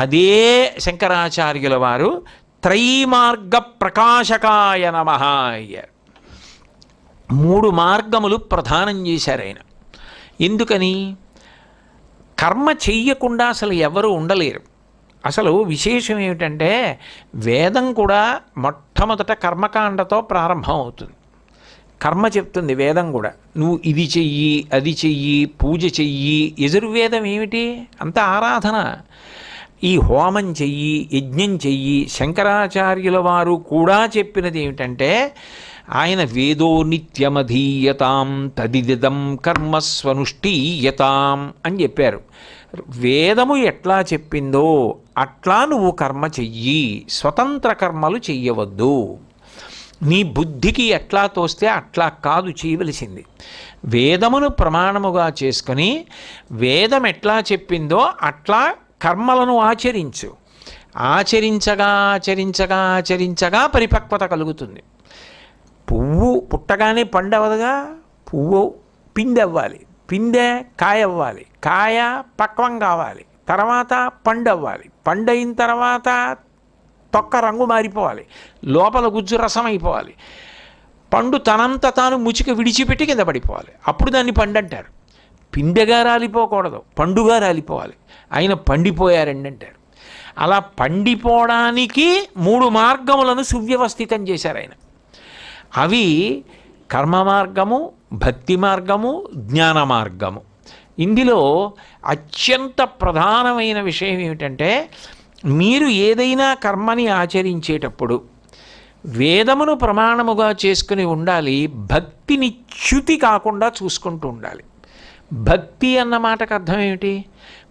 అదే శంకరాచార్యుల వారు త్రైమార్గ ప్రకాశకాయ నమ అయ్యారు. మూడు మార్గములు ప్రధానం చేశారు ఆయన. ఎందుకని? కర్మ చెయ్యకుండా అసలు ఎవరు ఉండలేరు. అసలు విశేషం ఏమిటంటే వేదం కూడా మొట్టమొదట కర్మకాండతో ప్రారంభం అవుతుంది. కర్మ చెప్తుంది వేదం కూడా. నువ్వు ఇది చెయ్యి అది చెయ్యి పూజ చెయ్యి యజుర్వేదం ఏమిటి? అంత ఆరాధన. ఈ హోమం చెయ్యి యజ్ఞం చెయ్యి శంకరాచార్యుల వారు కూడా చెప్పినది ఏమిటంటే ఆయన వేదో నిత్యమధీయతాం తదిదిదం కర్మస్వనుష్ఠీయతాం అని చెప్పారు. వేదము ఎట్లా చెప్పిందో అట్లా నువ్వు కర్మ చెయ్యి స్వతంత్ర కర్మలు చెయ్యవద్దు. నీ బుద్ధికి ఎట్లా తోస్తే అట్లా కాదు చేయవలసింది. వేదమును ప్రమాణముగా చేసుకొని వేదం ఎట్లా చెప్పిందో అట్లా కర్మలను ఆచరించు. ఆచరించగా ఆచరించగా ఆచరించగా పరిపక్వత కలుగుతుంది. పువ్వు పుట్టగానే పండు అవ్వదుగా పువ్వు పిండి అవ్వాలి పిందె కాయ అవ్వాలి కాయ పక్వం కావాలి. తర్వాత పండు అవ్వాలి పండు అయిన తర్వాత తొక్క రంగు మారిపోవాలి. లోపల గుజ్జు రసం అయిపోవాలి పండు తనంత తాను ముచిక విడిచిపెట్టి కింద పడిపోవాలి. అప్పుడు దాన్ని పండు అంటారు పిండెగా రాలిపోకూడదు పండుగా రాలిపోవాలి. ఆయన పండిపోయారండి అంటారు. అలా పండిపోవడానికి మూడు మార్గములను సువ్యవస్థితం చేశారు ఆయన. అవి కర్మ మార్గము భక్తి మార్గము జ్ఞాన మార్గము. ఇందులో అత్యంత ప్రధానమైన విషయం ఏమిటంటే మీరు ఏదైనా కర్మని ఆచరించేటప్పుడు వేదమును ప్రమాణముగా చేసుకుని ఉండాలి భక్తిని చ్యుతి కాకుండా చూసుకుంటూ ఉండాలి. భక్తి అన్న మాటకు అర్థం ఏమిటి?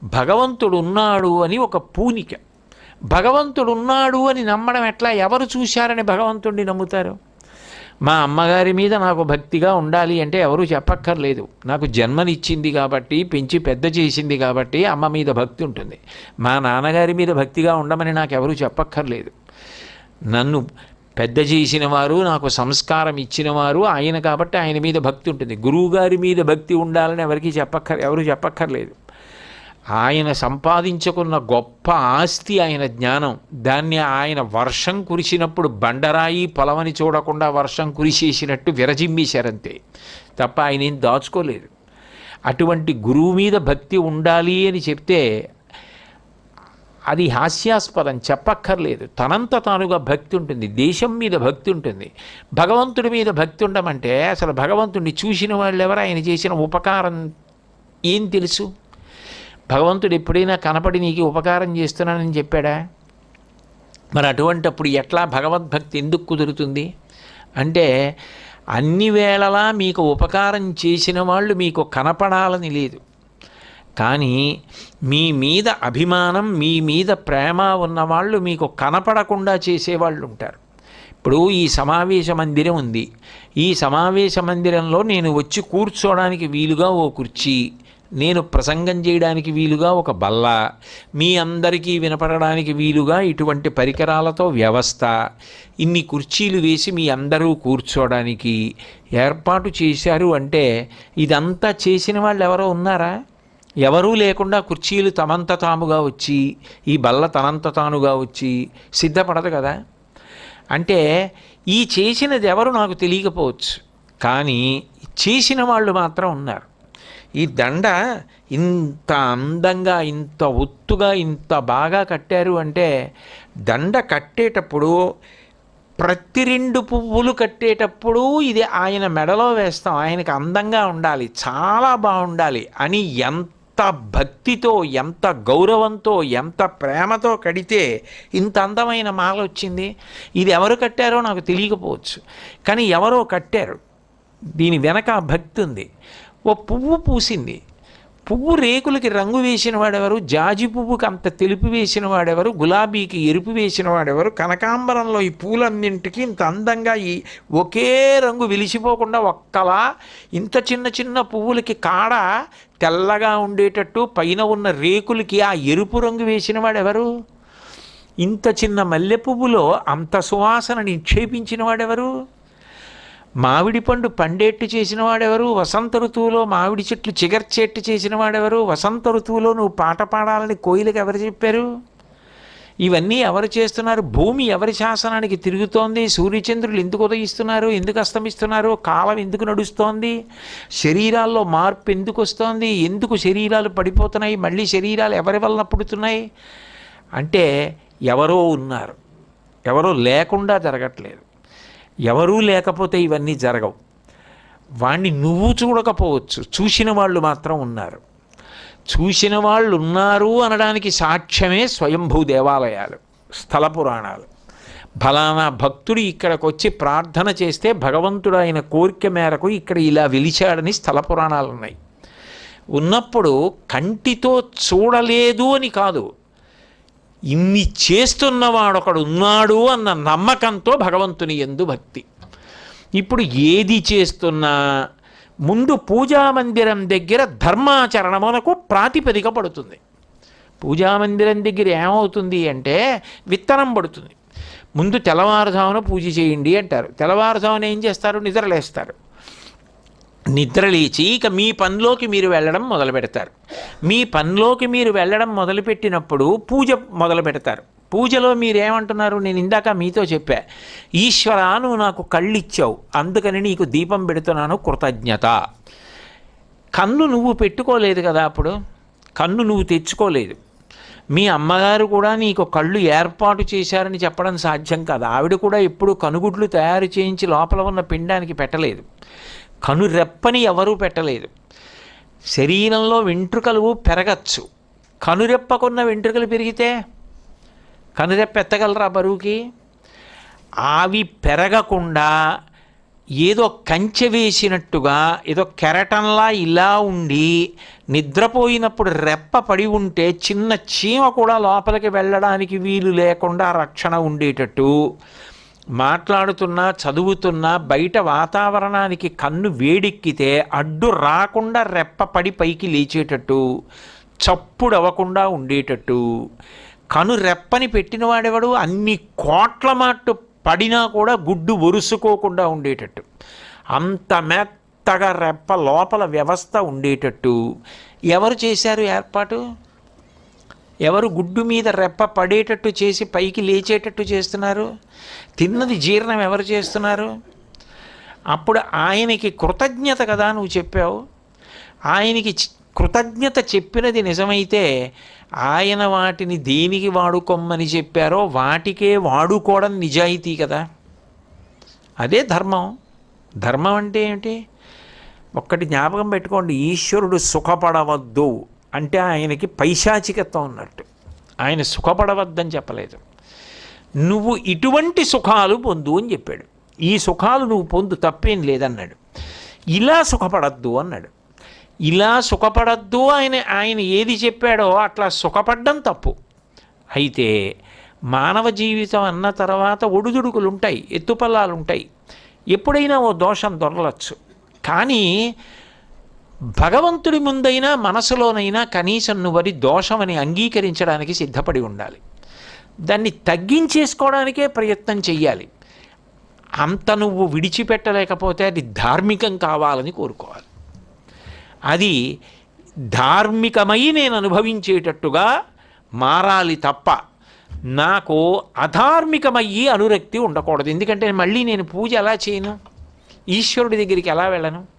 భగవంతుడు ఉన్నాడు అని ఒక పూనిక. భగవంతుడు ఉన్నాడు అని నమ్మడం ఎట్లా? ఎవరు చూశారని భగవంతుడిని నమ్ముతారు? మా అమ్మగారి మీద నాకు భక్తిగా ఉండాలి అంటే ఎవరు చెప్పక్కర్లేదు. నాకు జన్మనిచ్చింది కాబట్టి పెంచి పెద్ద చేసింది కాబట్టి అమ్మ మీద భక్తి ఉంటుంది. మా నాన్నగారి మీద భక్తిగా ఉండమని నాకు ఎవరు చెప్పక్కర్లేదు. నన్ను పెద్ద చేసిన వారు నాకు సంస్కారం ఇచ్చిన వారు ఆయన కాబట్టి ఆయన మీద భక్తి ఉంటుంది. గురువుగారి మీద భక్తి ఉండాలని ఎవరికి చెప్పక్కర్ ఎవరు చెప్పక్కర్లేదు. ఆయన సంపాదించుకున్న గొప్ప ఆస్తి ఆయన జ్ఞానం. దాన్ని ఆయన వర్షం కురిసినప్పుడు బండరాయి పొలమని చూడకుండా వర్షం కురిసేసినట్టు విరజిమ్మేశారంతే. తప్ప ఆయన ఏం దాచుకోలేదు. అటువంటి గురువు మీద భక్తి ఉండాలి అని చెప్తే అది హాస్యాస్పదం చెప్పక్కర్లేదు. తనంత తానుగా భక్తి ఉంటుంది. దేశం మీద భక్తి ఉంటుంది. భగవంతుడి మీద భక్తి ఉండమంటే అసలు భగవంతుడిని చూసిన వాళ్ళు ఎవరు? ఆయన చేసిన ఉపకారం ఏం తెలుసు? భగవంతుడు ఎప్పుడైనా కనపడి నీకు ఉపకారం చేస్తున్నానని చెప్పాడా? మరి అటువంటప్పుడు ఎట్లా భగవద్భక్తి ఎందుకు కుదురుతుంది? అంటే అన్ని వేళలా మీకు ఉపకారం చేసిన వాళ్ళు మీకు కనపడాలని లేదు. కానీ మీ మీద అభిమానం మీ మీద ప్రేమ ఉన్నవాళ్ళు మీకు కనపడకుండా చేసేవాళ్ళు ఉంటారు. ఇప్పుడు ఈ సమావేశ మందిరం ఉంది. ఈ సమావేశ మందిరంలో నేను వచ్చి కూర్చోడానికి వీలుగా ఓ కుర్చీ నేను ప్రసంగం చేయడానికి వీలుగా ఒక బల్ల మీ అందరికీ వినపడడానికి వీలుగా ఇటువంటి పరికరాలతో వ్యవస్థ ఇన్ని కుర్చీలు వేసి మీ అందరూ కూర్చోడానికి ఏర్పాటు చేశారు అంటే ఇదంతా చేసిన వాళ్ళు ఎవరో ఉన్నారా? ఎవరూ లేకుండా కుర్చీలు తమంత తాముగా వచ్చి ఈ బల్ల తనంత తానుగా వచ్చి సిద్ధపడదు కదా? అంటే ఈ చేసినది ఎవరు నాకు తెలియకపోవచ్చు. కానీ చేసిన వాళ్ళు మాత్రం ఉన్నారు. ఈ దండ ఇంత అందంగా ఇంత ఒత్తుగా ఇంత బాగా కట్టారు అంటే దండ కట్టేటప్పుడు ప్రతి రెండు పువ్వులు కట్టేటప్పుడు ఇది ఆయన మెడలో వేస్తాం. ఆయనకు అందంగా ఉండాలి చాలా బాగుండాలి అని ఎంత భక్తితో ఎంత గౌరవంతో ఎంత ప్రేమతో కడితే ఇంత అందమైన మాల వచ్చింది? ఇది ఎవరు కట్టారో నాకు తెలియకపోవచ్చు. కానీ ఎవరో కట్టారు. దీని వెనక భక్తి ఉంది. ఓ పువ్వు పూసింది. పువ్వు రేకులకి రంగు వేసిన వాడెవరు? జాజి పువ్వుకి అంత తెలుపు వేసిన వాడెవరు? గులాబీకి ఎరుపు వేసిన వాడెవరు? కనకాంబరంలో ఈ పూలన్నింటికి ఇంత అందంగా ఈ ఒకే రంగు వెలిసిపోకుండా ఒక్కలా ఇంత చిన్న చిన్న పువ్వులకి కాడ తెల్లగా ఉండేటట్టు పైన ఉన్న రేకులకి ఆ ఎరుపు రంగు వేసిన వాడెవరు? ఇంత చిన్న మల్లె పువ్వులో అంత సువాసన నిక్షేపించిన వాడెవరు? మామిడి పండు పండేట్టు చేసిన వాడెవరు? వసంత ఋతువులో మామిడి చెట్లు చిగర్చేట్టు చేసిన వాడెవరు? వసంత ఋతువులో నువ్వు పాట పాడాలని కోయిలకు ఎవరు చెప్పారు? ఇవన్నీ ఎవరు చేస్తున్నారు? భూమి ఎవరి శాసనానికి తిరుగుతోంది? సూర్యచంద్రులు ఎందుకు ఉదయిస్తున్నారు? ఎందుకు అస్తమిస్తున్నారు? కాలం ఎందుకు నడుస్తోంది? శరీరాల్లో మార్పు ఎందుకు వస్తోంది? ఎందుకు శరీరాలు పడిపోతున్నాయి? మళ్ళీ శరీరాలు ఎవరి వలన పుడుతున్నాయి? అంటే ఎవరో ఉన్నారు. ఎవరో లేకుండా జరగట్లేదు. ఎవరూ లేకపోతే ఇవన్నీ జరగవు. వాణ్ణి నువ్వు చూడకపోవచ్చు. చూసిన వాళ్ళు మాత్రం ఉన్నారు. చూసిన వాళ్ళు ఉన్నారు అనడానికి సాక్ష్యమే స్వయంభూ దేవాలయాలు స్థల పురాణాలు. ఫలానా భక్తుడు ఇక్కడికి వచ్చి ప్రార్థన చేస్తే భగవంతుడు ఆయన కోరిక మేరకు ఇక్కడ ఇలా వెలిచాడని స్థల పురాణాలు ఉన్నాయి ఉన్నప్పుడు కంటితో చూడలేదు అని కాదు ఇన్ని చేస్తున్నవాడొకడు ఉన్నాడు అన్న నమ్మకంతో భగవంతుని ఎందు భక్తి. ఇప్పుడు ఏది చేస్తున్నా ముందు పూజా మందిరం దగ్గర ధర్మాచరణమునకు ప్రాతిపదిక పడుతుంది. పూజా మందిరం దగ్గర ఏమవుతుంది అంటే విత్తనం పడుతుంది. ముందు తెల్లవారుజామున పూజ చేయండి అంటారు. తెల్లవారుజామున ఏం చేస్తారు? నిద్రలేస్తారు. నిద్ర లేచి ఇక మీ పనిలోకి మీరు వెళ్ళడం మొదలు పెడతారు. మీ పనిలోకి మీరు వెళ్ళడం మొదలుపెట్టినప్పుడు పూజ మొదలు పెడతారు. పూజలో మీరేమంటున్నారు? నేను ఇందాక మీతో చెప్పా ఈశ్వర నువ్వు నాకు కళ్ళు ఇచ్చావు అందుకని నీకు దీపం పెడుతున్నాను కృతజ్ఞత. కన్ను నువ్వు పెట్టుకోలేదు కదా అప్పుడు? కన్ను నువ్వు తెచ్చుకోలేదు. మీ అమ్మగారు కూడా నీకు కళ్ళు ఏర్పాటు చేశారని చెప్పడం సాధ్యం కాదు. ఆవిడ కూడా ఎప్పుడు కనుగుడ్లు తయారు చేయించి లోపల ఉన్న పిండానికి పెట్టలేదు. కను రెప్పని ఎవరూ పెట్టలేదు. శరీరంలో వెంట్రుకలు పెరగచ్చు. కనురెప్పకున్న వెంట్రుకలు పెరిగితే కనురెప్ప ఎత్తగలరా బరువుకి? అవి పెరగకుండా ఏదో కంచె వేసినట్టుగా ఏదో కెరటంలా ఇలా ఉండి నిద్రపోయినప్పుడు రెప్ప పడి ఉంటే చిన్న చీమ కూడా లోపలికి వెళ్ళడానికి వీలు లేకుండా రక్షణ ఉండేటట్టు మాట్లాడుతున్నా చదువుతున్నా బయట వాతావరణానికి కన్ను వేడెక్కితే అడ్డు రాకుండా రెప్ప పడి పైకి లేచేటట్టు చప్పుడు అవ్వకుండా ఉండేటట్టు. కను రెప్పని పెట్టినవాడెవడు? అన్ని కోట్ల మాట్టు పడినా కూడా గుడ్డు ఒరుసుకోకుండా ఉండేటట్టు. అంత మెత్తగా రెప్ప లోపల వ్యవస్థ ఉండేటట్టు. ఎవరు చేశారు ఏర్పాటు? ఎవరు గుడ్డు మీద రెప్ప పడేటట్టు చేసి పైకి లేచేటట్టు చేస్తున్నారు? తిన్నది జీర్ణం ఎవరు చేస్తున్నారు? అప్పుడు ఆయనకి కృతజ్ఞత కదా నువ్వు చెప్పావు. ఆయనకి కృతజ్ఞత చెప్పినది నిజమైతే ఆయన వాటిని దేనికి వాడుకోమని చెప్పారో వాటికే వాడుకోవడం నిజాయితీ కదా. అదే ధర్మం. ధర్మం అంటే ఏమిటి? ఒక్కటి జ్ఞాపకం పెట్టుకోండి. ఈశ్వరుడు సుఖపడవద్దు. అంటే ఆయనకి పైశాచికత్వం ఉన్నట్టు. ఆయన సుఖపడవద్దని చెప్పలేదు. నువ్వు ఇటువంటి సుఖాలు పొందు అని చెప్పాడు. ఈ సుఖాలు నువ్వు పొందు తప్పేం లేదన్నాడు. ఇలా సుఖపడద్దు అన్నాడు. ఇలా సుఖపడద్దు ఆయన ఆయన ఏది చెప్పాడో అట్లా సుఖపడ్డం తప్పు. అయితే మానవ జీవితం అన్న తర్వాత ఒడుదుడుకులు ఉంటాయి ఎత్తుపల్లాలు ఉంటాయి ఎప్పుడైనా ఓ దోషం దొరలచ్చు. కానీ భగవంతుడి ముందైనా మనసులోనైనా కనీసం నువ్వది దోషమని అంగీకరించడానికి సిద్ధపడి ఉండాలి. దాన్ని తగ్గించేసుకోవడానికే ప్రయత్నం చెయ్యాలి. అంత నువ్వు విడిచిపెట్టలేకపోతే అది ధార్మికం కావాలని కోరుకోవాలి. అది ధార్మికమై నేను అనుభవించేటట్టుగా మారాలి తప్ప నాకు అధార్మికమయ్యి అనురక్తి ఉండకూడదు. ఎందుకంటే మళ్ళీ నేను పూజ ఎలా చేయను? ఈశ్వరుడి దగ్గరికి ఎలా వెళ్ళను?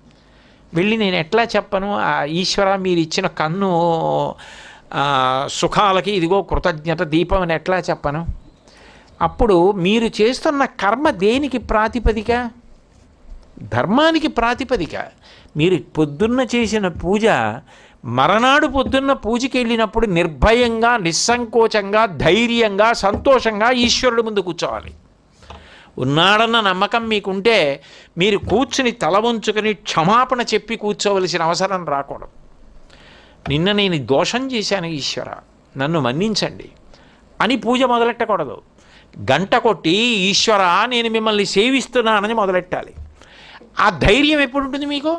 వెళ్ళి నేను ఎట్లా చెప్పను? ఆ ఈశ్వర మీరు ఇచ్చిన కన్ను సుఖాలకి ఇదిగో కృతజ్ఞత దీపం అని ఎట్లా చెప్పను? అప్పుడు మీరు చేస్తున్న కర్మ దేనికి ప్రాతిపదిక? ధర్మానికి ప్రాతిపదిక. మీరు పొద్దున్న చేసిన పూజ మరనాడు పొద్దున్న పూజకి వెళ్ళినప్పుడు నిర్భయంగా నిస్సంకోచంగా ధైర్యంగా సంతోషంగా ఈశ్వరుడు ముందు కూర్చోవాలి. ఉన్నాడన్న నమ్మకం మీకుంటే మీరు కూర్చుని తల వంచుకొని క్షమాపణ చెప్పి కూర్చోవలసిన అవసరం రాకూడదు. నిన్న నేను దోషం చేశాను ఈశ్వర. నన్ను మన్నించండి. అని పూజ మొదలెట్టకూడదు. గంట కొట్టి ఈశ్వర నేను మిమ్మల్ని సేవిస్తున్నానని మొదలెట్టాలి. ఆ ధైర్యం ఎప్పుడు ఉంటుంది మీకు?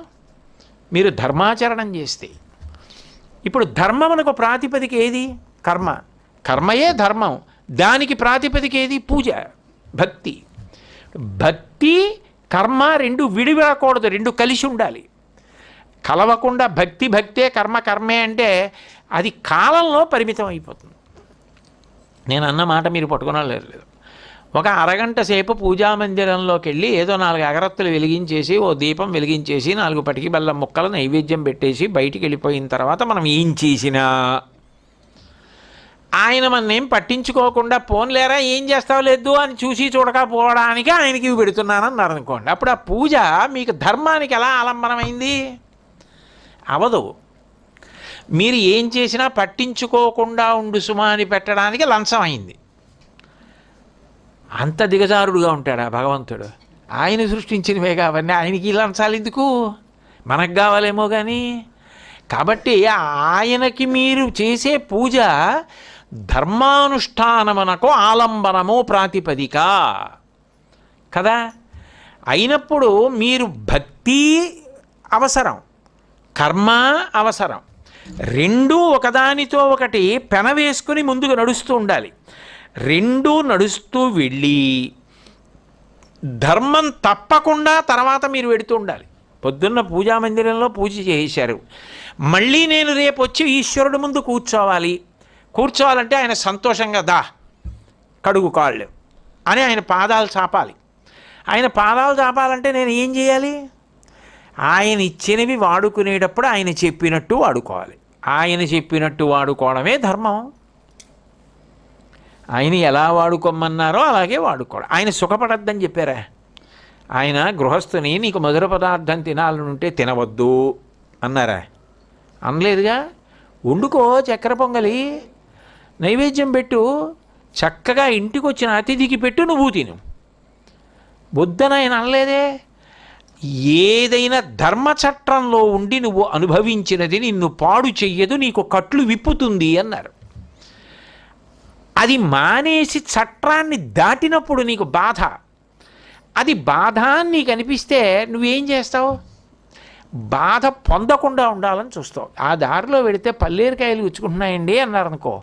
మీరు ధర్మాచరణం చేస్తే. ఇప్పుడు ధర్మమునకు ప్రాతిపదిక ఏది? కర్మ. కర్మయే ధర్మం. దానికి ప్రాతిపదిక ఏది? పూజ. భక్తి. భక్తి కర్మ రెండు విడివిడకూడదు రెండు కలిసి ఉండాలి. కలవకుండా భక్తి భక్తే కర్మ కర్మే అంటే అది కాలంలో పరిమితం అయిపోతుంది. నేను అన్న మాట మీరు పట్టుకున్నా లేదు. ఒక అరగంట సేపు పూజా మందిరంలోకి వెళ్ళి ఏదో నాలుగు అగరత్తులు వెలిగించేసి ఓ దీపం వెలిగించేసి నాలుగు పటికి బెల్లం ముక్కలు నైవేద్యం పెట్టేసి బయటికి వెళ్ళిపోయిన తర్వాత మనం ఏం చేసినా ఆయన మన్నేం పట్టించుకోకుండా పోన్లేరా ఏం చేస్తావు లేదు అని చూసి చూడకపోవడానికి ఆయనకి ఇవి పెడుతున్నానన్నారు అనుకోండి. అప్పుడు ఆ పూజ మీకు ధర్మానికి ఎలా ఆలంబనమైంది అవదు. మీరు ఏం చేసినా పట్టించుకోకుండా ఉండు సుమా అని పెట్టడానికి లంచం అయింది అంత దిగజారుడుగా ఉంటాడా భగవంతుడు? ఆయన సృష్టించినవే కాబట్టి ఆయనకి లంచాలు ఎందుకు? మనకు కావాలేమో కానీ కాబట్టి ఆయనకి మీరు చేసే పూజ ధర్మానుష్ఠానమునకు ఆలంబనము ప్రాతిపదిక. కదా? అయినప్పుడు మీరు భక్తి అవసరం కర్మ అవసరం. రెండూ ఒకదానితో ఒకటి పెన వేసుకుని ముందుకు నడుస్తూ ఉండాలి. రెండూ నడుస్తూ వెళ్ళి ధర్మం తప్పకుండా తర్వాత మీరు వెడుతూ ఉండాలి. పొద్దున్న పూజా మందిరంలో పూజ చేశారు. మళ్ళీ నేను రేపు వచ్చి ఈశ్వరుడు ముందు కూర్చోవాలి. కూర్చోవాలంటే ఆయన సంతోషంగా దా కడుగు కాళ్ళు అని ఆయన పాదాలు చాపాలి. ఆయన పాదాలు చాపాలంటే నేను ఏం చేయాలి? ఆయన ఇచ్చినవి వాడుకునేటప్పుడు ఆయన చెప్పినట్టు వాడుకోవాలి. ఆయన చెప్పినట్టు వాడుకోవడమే ధర్మం. ఆయన ఎలా వాడుకోమన్నారో అలాగే వాడుకోవడం ఆయన సుఖపడద్దని చెప్పారా? ఆయన గృహస్థుని నీకు మధుర పదార్థం తినాలనుంటే తినవద్దు అన్నారా? అనలేదుగా? వండుకో చక్కెర పొంగలి. నైవేద్యం పెట్టు చక్కగా ఇంటికి వచ్చిన అతిథికి పెట్టు నువ్వు తిను. బుద్ధనైనా అనలేదే. ఏదైనా ధర్మచట్రంలో ఉండి నువ్వు అనుభవించినది నిన్ను పాడు చెయ్యదు నీకు కట్లు విప్పుతుంది అన్నారు. అది మానేసి చట్రాన్ని దాటినప్పుడు నీకు బాధ. అది బాధ అని నీకు అనిపిస్తే నువ్వేం చేస్తావు? బాధ పొందకుండా ఉండాలని చూస్తావు. ఆ దారిలో వెడితే పల్లేరికాయలు ఉచ్చుకుంటున్నాయండి అన్నారనుకో.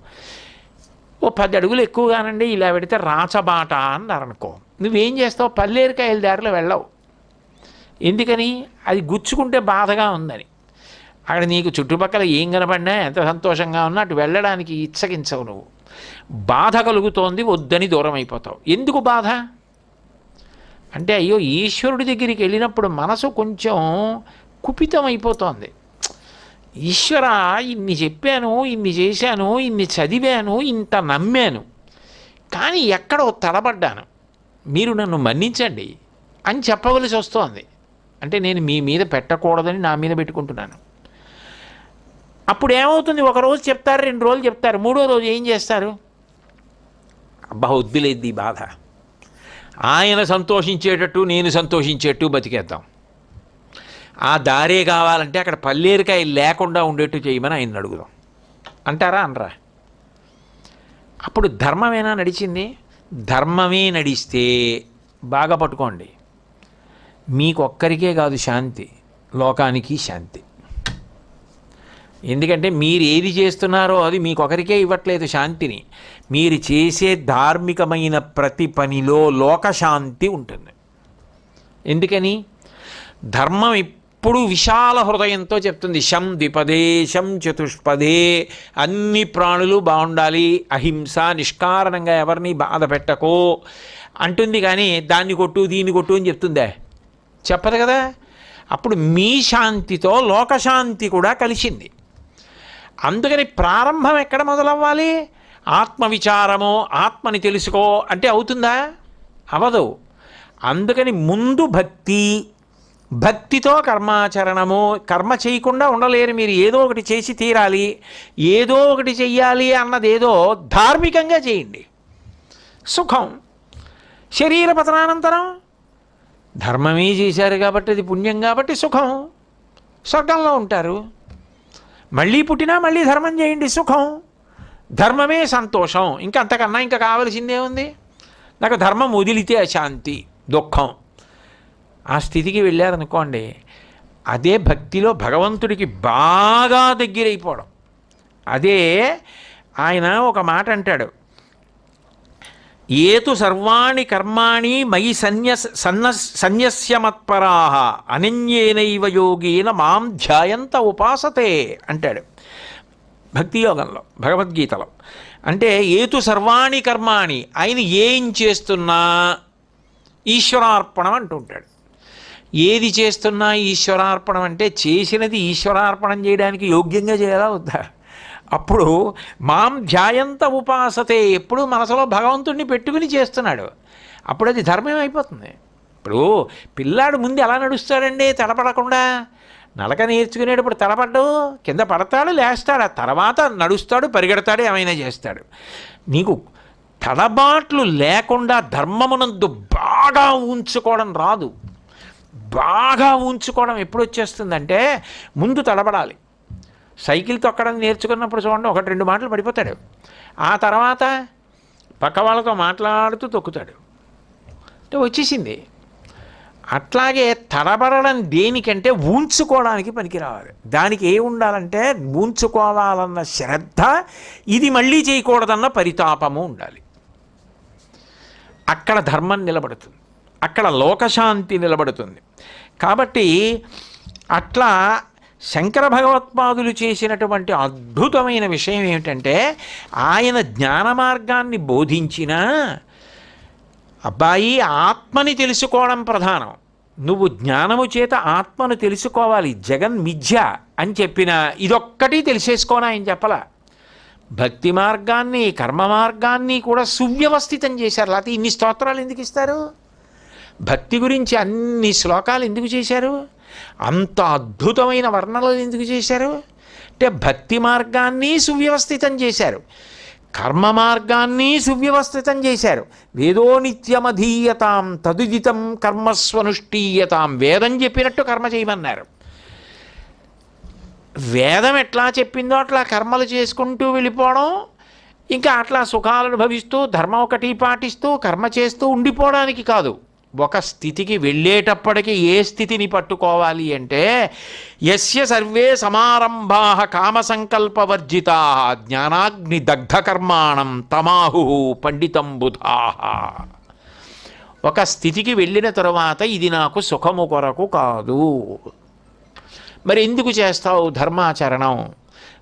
ఓ పది అడుగులు ఎక్కువగానండి ఇలా పెడితే రాచబాట అన్నారనుకో. నువ్వేం చేస్తావు? పల్లేరుకాయల దారిలో వెళ్ళవు. ఎందుకని? అది గుచ్చుకుంటే బాధగా ఉందని. అక్కడ నీకు చుట్టుపక్కల ఏం కనపడినా ఎంత సంతోషంగా ఉన్నా అటు వెళ్ళడానికి ఇచ్చగించవు నువ్వు. బాధ కలుగుతోంది వద్దని దూరం అయిపోతావు. ఎందుకు బాధ? అంటే అయ్యో ఈశ్వరుడి దగ్గరికి వెళ్ళినప్పుడు మనసు కొంచెం కుపితం అయిపోతోంది ఈశ్వర ఇన్ని చెప్పాను ఇన్ని చేశాను ఇన్ని చదివాను ఇంత నమ్మాను. కానీ ఎక్కడో తడబడ్డాను. మీరు నన్ను మన్నించండి అని చెప్పవలసి వస్తోంది. అంటే నేను మీ మీద పెట్టకూడదని నా మీద పెట్టుకుంటున్నాను. అప్పుడు ఏమవుతుంది ఒక రోజు చెప్తారు రెండు రోజులు చెప్తారు. మూడో రోజు ఏం చేస్తారు? అబ్బా వద్దులేదు బాధ. ఆయన సంతోషించేటట్టు నేను సంతోషించేట్టు బతికేద్దాం. ఆ దారే కావాలంటే అక్కడ పల్లేరికాయ లేకుండా ఉండేట్టు చేయమని ఆయన అడుగుదాం. అంటారా అనరా? అప్పుడు ధర్మమేనా నడిచింది? ధర్మమే నడిస్తే బాగా పట్టుకోండి. మీకొక్కరికే కాదు శాంతి లోకానికి శాంతి. ఎందుకంటే మీరు ఏది చేస్తున్నారో అది మీకొకరికే ఇవ్వట్లేదు శాంతిని. మీరు చేసే ధార్మికమైన ప్రతి పనిలో లోకశాంతి ఉంటుంది. ఎందుకని? ధర్మం ఎప్పుడు విశాల హృదయంతో చెప్తుంది శం ద్విపదే శం చతుష్పదే అన్ని ప్రాణులు బాగుండాలి అహింస నిష్కారణంగా ఎవరిని బాధ పెట్టకో అంటుంది కానీ దాన్ని కొట్టు దీన్ని కొట్టు అని చెప్తుందే. చెప్పదు కదా? అప్పుడు మీ శాంతితో లోకశాంతి కూడా కలిసింది. అందుకని ప్రారంభం ఎక్కడ మొదలవ్వాలి? ఆత్మవిచారము ఆత్మని తెలుసుకో అంటే అవుతుందా? అవదు. అందుకని ముందు భక్తి భక్తితో కర్మాచరణము కర్మ చేయకుండా ఉండలేరు మీరు. ఏదో ఒకటి చేసి తీరాలి ఏదో ఒకటి చెయ్యాలి అన్నదేదో ధార్మికంగా చేయండి. సుఖం. శరీర పతనానంతరం ధర్మమే చేశారు కాబట్టి అది పుణ్యం కాబట్టి సుఖం. స్వర్గంలో ఉంటారు. మళ్ళీ పుట్టినా మళ్ళీ ధర్మం చేయండి సుఖం. ధర్మమే సంతోషం. ఇంకా అంతకన్నా ఇంకా కావలసిందే ఉంది నాకు ధర్మం వదిలితే అశాంతి దుఃఖం. ఆ స్థితికి వెళ్ళారనుకోండి అదే భక్తిలో భగవంతుడికి బాగా దగ్గరైపోవడం. అదే ఆయన ఒక మాట అంటాడు ఏతు సర్వాణి కర్మాణి మయి సన్యస్ సన్న సన్యస్యమత్పరాహ అనన్యేనైవ యోగేన మాం ధ్యాయంత ఉపాసతే అంటాడు భక్తి యోగంలో భగవద్గీతలో. అంటే ఏతు సర్వాణి కర్మాణి ఆయన ఏం చేస్తున్నా ఈశ్వరార్పణం అంటుంటాడు. ఏది చేస్తున్నా ఈశ్వరార్పణం అంటే చేసినది ఈశ్వరార్పణం చేయడానికి యోగ్యంగా చేయాలా వద్దా? అప్పుడు మాం ధ్యాయంత ఉపాసతే ఎప్పుడు మనసులో భగవంతుడిని పెట్టుకుని చేస్తున్నాడు. అప్పుడు అది ధర్మం అయిపోతుంది. ఇప్పుడు పిల్లాడు ముందు ఎలా నడుస్తాడండి? తడపడకుండా. నడక నేర్చుకునేటప్పుడు తడపడ్డు కింద పడతాడు లేస్తాడు. ఆ తర్వాత నడుస్తాడు పరిగెడతాడు ఏమైనా చేస్తాడు. నీకు తడబాట్లు లేకుండా ధర్మమునందు బాగా ఉంచుకోవడం రాదు. బాగా ఉంచుకోవడం ఎప్పుడు వచ్చేస్తుందంటే ముందు తడబడాలి. సైకిల్ తొక్కడం నేర్చుకున్నప్పుడు చూడండి ఒకటి రెండు మాటలు పడిపోతాడు. ఆ తర్వాత పక్క వాళ్ళతో మాట్లాడుతూ తొక్కుతాడు. వచ్చేసింది. అట్లాగే తడబడడం దేనికంటే ఉంచుకోవడానికి పనికిరావాలి. దానికి ఏ ఉండాలంటే ఉంచుకోవాలన్న శ్రద్ధ ఇది మళ్ళీ చేయకూడదన్న పరితాపము ఉండాలి. అక్కడ ధర్మం నిలబడుతుంది. అక్కడ లోకశాంతి నిలబడుతుంది. కాబట్టి అట్లా శంకర భగవత్పాదులు చేసినటువంటి అద్భుతమైన విషయం ఏమిటంటే ఆయన జ్ఞాన మార్గాన్ని బోధించిన అబ్బాయి ఆత్మని తెలుసుకోవడం ప్రధానం. నువ్వు జ్ఞానము చేత ఆత్మను తెలుసుకోవాలి జగన్ మిథ్య అని చెప్పిన ఇదొక్కటి తెలిసేసుకోన ఆయన చెప్పలా. భక్తి మార్గాన్ని కర్మ మార్గాన్ని కూడా సువ్యవస్థితం చేశారు. లేకపోతే ఇన్ని స్తోత్రాలు ఎందుకు ఇస్తారు? భక్తి గురించి అన్ని శ్లోకాలు ఎందుకు చేశారు? అంత అద్భుతమైన వర్ణనలు ఎందుకు చేశారు? అంటే భక్తి మార్గాన్ని సువ్యవస్థితం చేశారు. కర్మ మార్గాన్ని సువ్యవస్థితం చేశారు. వేదో నిత్యమధీయతాం తదుదితం కర్మస్వనుష్ఠీయతాం. వేదం చెప్పినట్టు కర్మ చేయమన్నారు. వేదం ఎట్లా చెప్పిందో అట్లా కర్మలు చేసుకుంటూ వెళ్ళిపోవడం ఇంకా అట్లా సుఖాలను భవిస్తూ ధర్మం ఒకటి పాటిస్తూ కర్మ చేస్తూ ఉండిపోవడానికి కాదు. ఒక స్థితికి వెళ్ళేటప్పటికి ఏ స్థితిని పట్టుకోవాలి అంటే యస్య సర్వే సమారంభా కామ సంకల్పవర్జితా జ్ఞానాగ్ని దగ్ధకర్మాణం తమాహు పండితం బుధా. ఒక స్థితికి వెళ్ళిన తరువాత ఇది నాకు సుఖము కొరకు కాదు. మరి ఎందుకు చేస్తావు ధర్మాచరణం?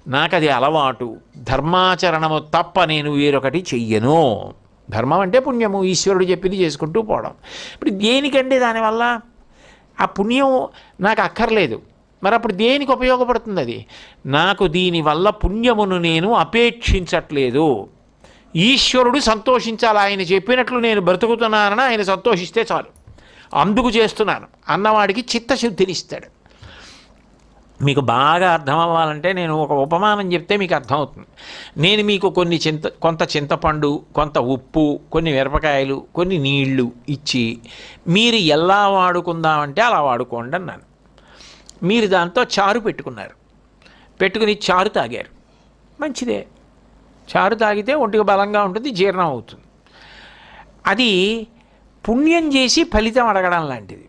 నాకు అది అలవాటు. ధర్మాచరణము తప్ప నేను వేరొకటి చెయ్యను. ధర్మం అంటే పుణ్యము ఈశ్వరుడు చెప్పింది చేసుకుంటూ పోవడం. ఇప్పుడు దేనికండి దానివల్ల? ఆ పుణ్యం నాకు అక్కర్లేదు. మరి అప్పుడు దేనికి ఉపయోగపడుతుంది అది? నాకు దీనివల్ల పుణ్యమును నేను అపేక్షించట్లేదు. ఈశ్వరుడు సంతోషించాలి. ఆయన చెప్పినట్లు నేను బ్రతుకుతున్నానని ఆయన సంతోషిస్తే చాలు. అందుకు చేస్తున్నాను. అన్నవాడికి చిత్తశుద్ధినిస్తాడు. మీకు బాగా అర్థం అవ్వాలంటే నేను ఒక ఉపమానం చెప్తే మీకు అర్థమవుతుంది. నేను మీకు కొన్ని చింత కొంత చింతపండు కొంత ఉప్పు కొన్ని మిరపకాయలు కొన్ని నీళ్ళు ఇచ్చి మీరు ఎలా వాడుకుందామంటే అలా వాడుకోండి అన్నాను. మీరు దాంతో చారు పెట్టుకున్నారు. పెట్టుకుని చారు తాగారు. మంచిదే. చారు తాగితే ఒంటికి బలంగా ఉంటుంది జీర్ణం అవుతుంది. అది పుణ్యం చేసి ఫలితం అడగడం లాంటిది.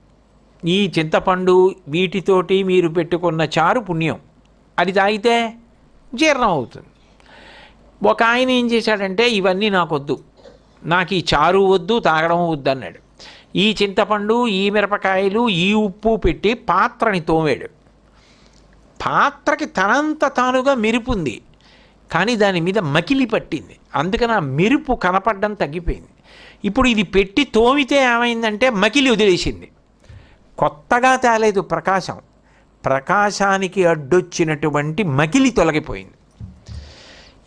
ఈ చింతపండు వీటితోటి మీరు పెట్టుకున్న చారు పుణ్యం. అది తాగితే జీర్ణం అవుతుంది. ఒక ఆయన ఏం చేశాడంటే ఇవన్నీ నాకొద్దు. నాకు ఈ చారు వద్దు తాగడం వద్దు అన్నాడు. ఈ చింతపండు ఈ మిరపకాయలు ఈ ఉప్పు పెట్టి పాత్రని తోమాడు. పాత్రకి తనంత తానుగా మెరుపు ఉంది కానీ దాని మీద మకిలి పట్టింది. అందుకని ఆ మెరుపు కనపడడం తగ్గిపోయింది. ఇప్పుడు ఇది పెట్టి తోమితే ఏమైందంటే మకిలి వదిలేసింది. కొత్తగా తేలేదు ప్రకాశం. ప్రకాశానికి అడ్డొచ్చినటువంటి మకిలి తొలగిపోయింది.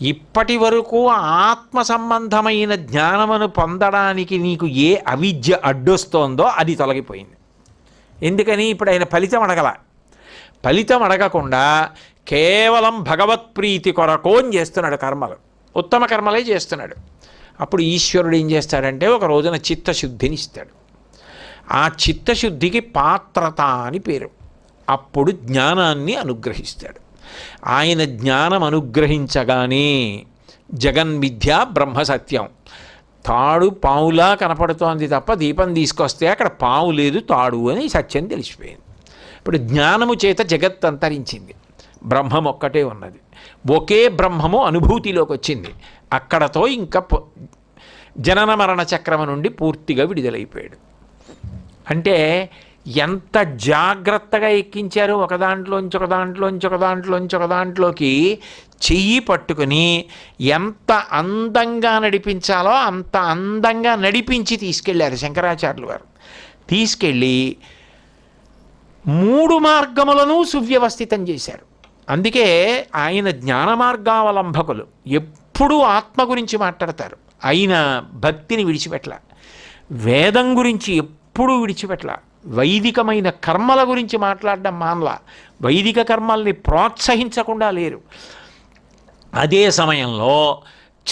ఇప్పటి వరకు ఆత్మ సంబంధమైన జ్ఞానమును పొందడానికి నీకు ఏ అవిద్య అడ్డొస్తోందో అది తొలగిపోయింది. ఎందుకని ఇప్పుడు ఆయన ఫలితం అడగల. ఫలితం అడగకుండా కేవలం భగవత్ప్రీతి కొరకు అని చేస్తున్నాడు కర్మలు. ఉత్తమ కర్మలే చేస్తున్నాడు. అప్పుడు ఈశ్వరుడు ఏం చేస్తాడంటే ఒక రోజున చిత్తశుద్ధిని ఇస్తాడు. ఆ చిత్తశుద్ధికి పాత్రత అని పేరు. అప్పుడు జ్ఞానాన్ని అనుగ్రహిస్తాడు. ఆయన జ్ఞానం అనుగ్రహించగానే జగన్మిథ్య బ్రహ్మ సత్యం. తాడు పావులా కనపడుతోంది తప్ప దీపం తీసుకొస్తే అక్కడ పావు లేదు తాడు అని సత్యం తెలిసిపోయింది. ఇప్పుడు జ్ఞానము చేత జగత్ అంతరించింది. బ్రహ్మం ఒక్కటే ఉన్నది. ఒకే బ్రహ్మము అనుభూతిలోకి వచ్చింది. అక్కడతో ఇంకా జనన మరణ చక్రము నుండి పూర్తిగా విడుదలైపోయాడు. అంటే ఎంత జాగ్రత్తగా ఎక్కించారు ఒక దాంట్లోంచి ఒక దాంట్లోంచి ఒక దాంట్లోంచి ఒక దాంట్లోకి చెయ్యి పట్టుకుని ఎంత అందంగా నడిపించాలో అంత అందంగా నడిపించి తీసుకెళ్ళారు శంకరాచార్యులు వారు తీసుకెళ్ళి మూడు మార్గములను సువ్యవస్థితం చేశారు. అందుకే ఆయన జ్ఞాన మార్గావలంబకులు. ఎప్పుడూ ఆత్మ గురించి మాట్లాడతారు. ఆయన భక్తిని విడిచిపెట్టల. వేదం గురించి ఎప్పుడు ఎప్పుడూ విడిచిపెట్టల వైదికమైన కర్మల గురించి మాట్లాడడం మానల. వైదిక కర్మల్ని ప్రోత్సహించకుండా లేరు. అదే సమయంలో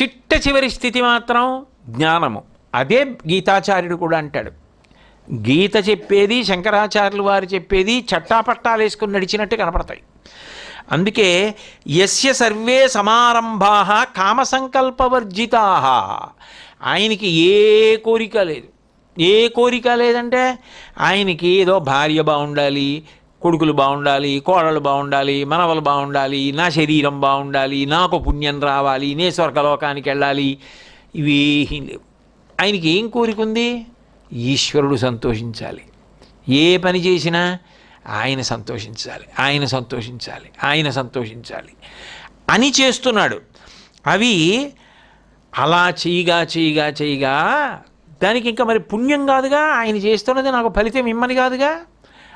చిట్ట చివరి స్థితి మాత్రం జ్ఞానము. అదే గీతాచార్యుడు కూడా అంటాడు. గీత చెప్పేది శంకరాచార్యులు వారు చెప్పేది చట్టాపట్టాలు వేసుకుని నడిచినట్టు కనపడతాయి. అందుకే యస్య సర్వే సమారంభా కామసంకల్పవర్జితా. ఆయనకి ఏ కోరిక లేదు. ఏ కోరిక లేదంటే ఆయనకి ఏదో భార్య బాగుండాలి కొడుకులు బాగుండాలి కోడలు బాగుండాలి మనవలు బాగుండాలి నా శరీరం బాగుండాలి నాకు పుణ్యం రావాలి నే స్వర్గలోకానికి వెళ్ళాలి ఇవి లేవు. ఆయనకి ఏం కోరిక ఉంది? ఈశ్వరుడు సంతోషించాలి. ఏ పని చేసినా ఆయన సంతోషించాలి ఆయన సంతోషించాలి ఆయన సంతోషించాలి అని చేస్తున్నాడు. అవి అలా చేయగా చేయగా చేయగా దానికి ఇంకా మరి పుణ్యం కాదుగా? ఆయన చేస్తున్నది నాకు ఫలితం ఇమ్మని కాదుగా?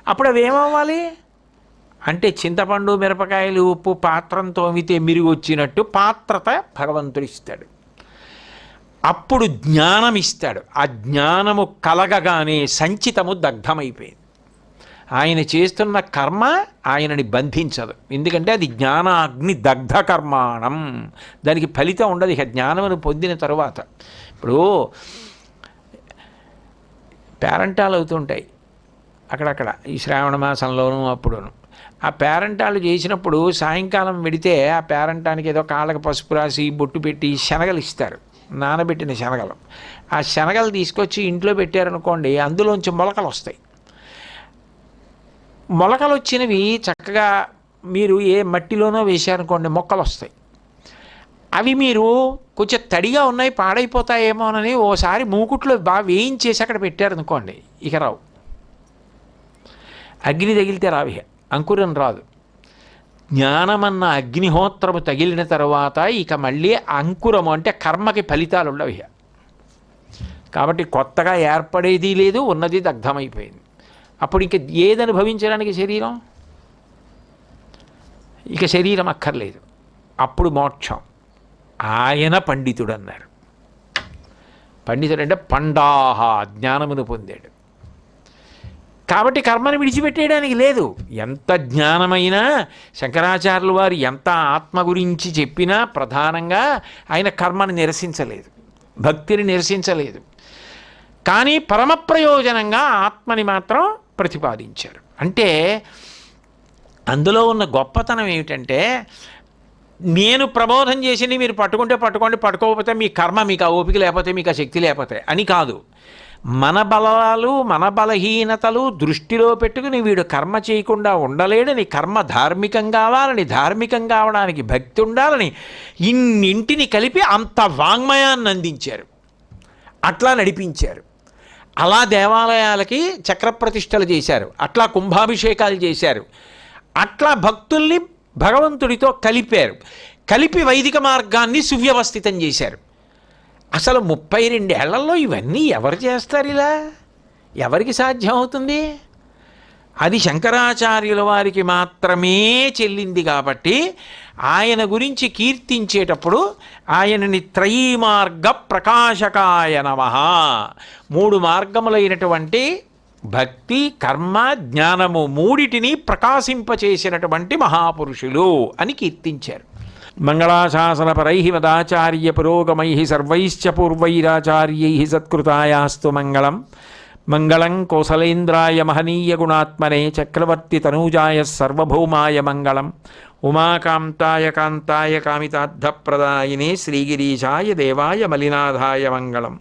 అప్పుడు అవి ఏమవ్వాలి? అంటే చింతపండు మిరపకాయలు ఉప్పు పాత్రం తోమితే మిరిగి వచ్చినట్టు పాత్రత భగవంతుడు ఇస్తాడు. అప్పుడు జ్ఞానం ఇస్తాడు. ఆ జ్ఞానము కలగగానే సంచితము దగ్ధమైపోయింది. ఆయన చేస్తున్న కర్మ ఆయనని బంధించదు. ఎందుకంటే అది జ్ఞానాగ్ని దగ్ధ కర్మాణం దానికి ఫలితం ఉండదు. ఇక జ్ఞానమును పొందిన తరువాత. ఇప్పుడు పేరంటాలు అవుతుంటాయి అక్కడక్కడ ఈ శ్రావణ మాసంలోనూ అప్పుడును. ఆ పేరంటాలు చేసినప్పుడు సాయంకాలం వెడితే ఆ పేరంటానికి ఏదో కాళ్ళకి పసుపు రాసి బొట్టు పెట్టి శనగలు ఇస్తారు. నానబెట్టిన శనగలు. ఆ శనగలు తీసుకొచ్చి ఇంట్లో పెట్టారనుకోండి అందులోంచి మొలకలు వస్తాయి. మొలకలు వచ్చినవి చక్కగా మీరు ఏ మట్టిలోనో వేశారనుకోండి మొక్కలు వస్తాయి. అవి మీరు కొంచెం తడిగా ఉన్నాయి పాడైపోతాయేమోనని ఓసారి మూకుట్లో బాగా వేయించేసి అక్కడ పెట్టారనుకోండి ఇక రావు. అగ్ని తగిలితే రావి అంకురం రాదు. జ్ఞానమన్న అగ్నిహోత్రము తగిలిన తర్వాత ఇక మళ్ళీ అంకురము అంటే కర్మకి ఫలితాలు ఉండవు కాబట్టి కొత్తగా ఏర్పడేది లేదు ఉన్నది దగ్ధమైపోయింది. అప్పుడు ఇంక ఏది అనుభవించడానికి శరీరం? ఇక శరీరం అక్కర్లేదు. అప్పుడు మోక్షం. ఆయన పండితుడు అన్నారు పండితుడు అంటే పండాహ జ్ఞానమును పొందాడు. కాబట్టి కర్మను విడిచిపెట్టేయడానికి లేదు. ఎంత జ్ఞానమైనా శంకరాచార్యులు వారు ఎంత ఆత్మ గురించి చెప్పినా ప్రధానంగా ఆయన కర్మను నిరసించలేదు. భక్తిని నిరసించలేదు. కానీ పరమ ప్రయోజనంగా ఆత్మని మాత్రం ప్రతిపాదించారు. అంటే అందులో ఉన్న గొప్పతనం ఏమిటంటే నేను ప్రబోధం చేసింది మీరు పట్టుకుంటే పట్టుకోండి పట్టుకోకపోతే మీ కర్మ మీకు ఆ ఓపిక లేకపోతే మీకు ఆ శక్తి లేకపోతే అని కాదు. మన బలాలు మన బలహీనతలు దృష్టిలో పెట్టుకుని వీడు కర్మ చేయకుండా ఉండలేడని కర్మ ధార్మికం కావాలని ధార్మికం కావడానికి భక్తి ఉండాలని ఇన్నింటిని కలిపి అంత వాంగ్మయాన్ని అందించారు. అట్లా నడిపించారు. అలా దేవాలయాలకి చక్రప్రతిష్టలు చేశారు. అట్లా కుంభాభిషేకాలు చేశారు. అట్లా భక్తుల్ని భగవంతుడితో కలిపారు. కలిపి వైదిక మార్గాన్ని సువ్యవస్థితం చేశారు. అసలు ముప్పై రెండేళ్ళలో ఇవన్నీ ఎవరు చేస్తారు ఇలా? ఎవరికి సాధ్యం అవుతుంది అది శంకరాచార్యుల వారికి మాత్రమే చెల్లింది కాబట్టి ఆయన గురించి కీర్తించేటప్పుడు ఆయనని త్రయీమార్గ ప్రకాశకాయ నమ. మూడు మార్గములైనటువంటి భక్తి కర్మ జ్ఞానము మూడిటిని ప్రకాశింపచేసినటువంటి మహాపురుషులు అని కీర్తించారు. మంగళాశాసనపరై మదాచార్య పురోగమై సర్వైశ్చ పూర్వైరాచార్యై సత్కృతాయాస్తు మంగళం. మంగళం కోసలేంద్రాయ మహనీయ గుణాత్మనే చక్రవర్తి తనూజాయ సర్వభౌమాయ మంగళం. ఉమాకాంతాయ కాంతాయ కామితార్థప్రదాయినే శ్రీగిరీశాయ దేవాయ మలినాథాయ మంగళం.